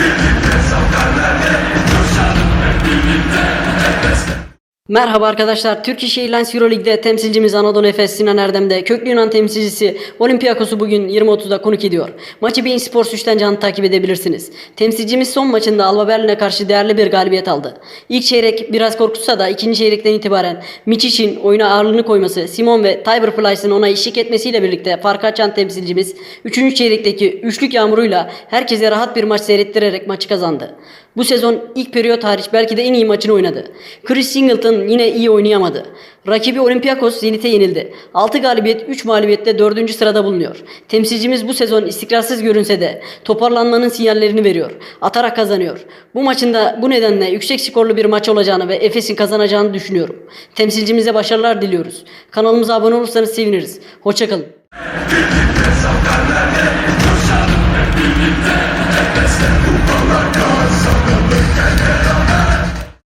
Give Merhaba arkadaşlar. Türk İş Airlines Euroleague'de temsilcimiz Anadolu Efes Sinan Erdem'de köklü Yunan temsilcisi Olympiakos'u bugün 20.30'da konuk ediyor. Maçı Bein Sports 3'ten canlı takip edebilirsiniz. Temsilcimiz son maçında Alba Berlin'e karşı değerli bir galibiyet aldı. İlk çeyrek biraz korkutsa da ikinci çeyrekten itibaren Miçic'in oyuna ağırlığını koyması, Simon ve Tiber Plyce'ın ona eşlik etmesiyle birlikte fark açan temsilcimiz 3. çeyrekteki üçlük yağmuruyla herkese rahat bir maç seyrettirerek maçı kazandı. Bu sezon ilk periyot hariç belki de en iyi maçını oynadı. Chris Singleton yine iyi oynayamadı. Rakibi Olympiakos Zenit'e yenildi. 6 galibiyet 3 mağlubiyette 4. sırada bulunuyor. Temsilcimiz bu sezon istikrarsız görünse de toparlanmanın sinyallerini veriyor. Atarak kazanıyor. Bu maçında bu nedenle yüksek skorlu bir maç olacağını ve Efes'in kazanacağını düşünüyorum. Temsilcimize başarılar diliyoruz. Kanalımıza abone olursanız seviniriz. Hoşçakalın.